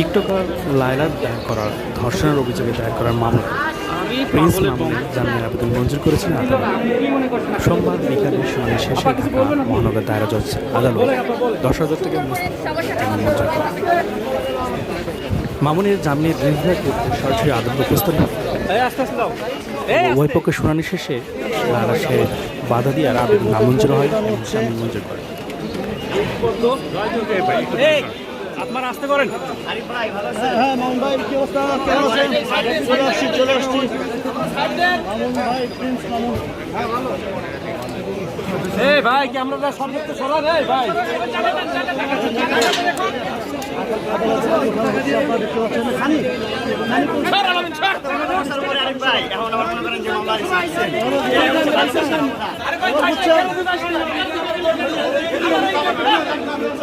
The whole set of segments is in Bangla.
টিকটকার লায়লার দায়ের করার, ধর্ষণের অভিযোগে দায়ের করার মামলা। প্রিন্স মামুনের জামিনের আবেদন মঞ্জুর করেছেন আদালত। সোমবার বিকালে শুনানি শেষে মহানগর দায়রা জজ আদালত দশ হাজার থেকে মঞ্জুর করেন। মামুনের জামিনের রিভিউ সরাসরি আদালত উপস্থিত। উভয় পক্ষের শুনানি শেষে লালা সে বাধা দিয়ে আর আবেদন নামঞ্জুর হয় এবং জামিন মঞ্জুর করে আপনার আসতে পারেন হ্যাঁ মামুন ভাই কি অবস্থা কেমন আছেন চলে আসছি চলে আসছি মামুন ভাই প্রিন্স মামুন এই ভাই কি আমরা সর্বোচ্চ সরান এই ভাই আপনারা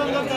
দেখতে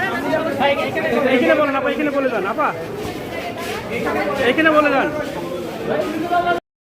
এইখানে বলেন আপা এখানে বলে যান আপা। এইখানে বলে যান।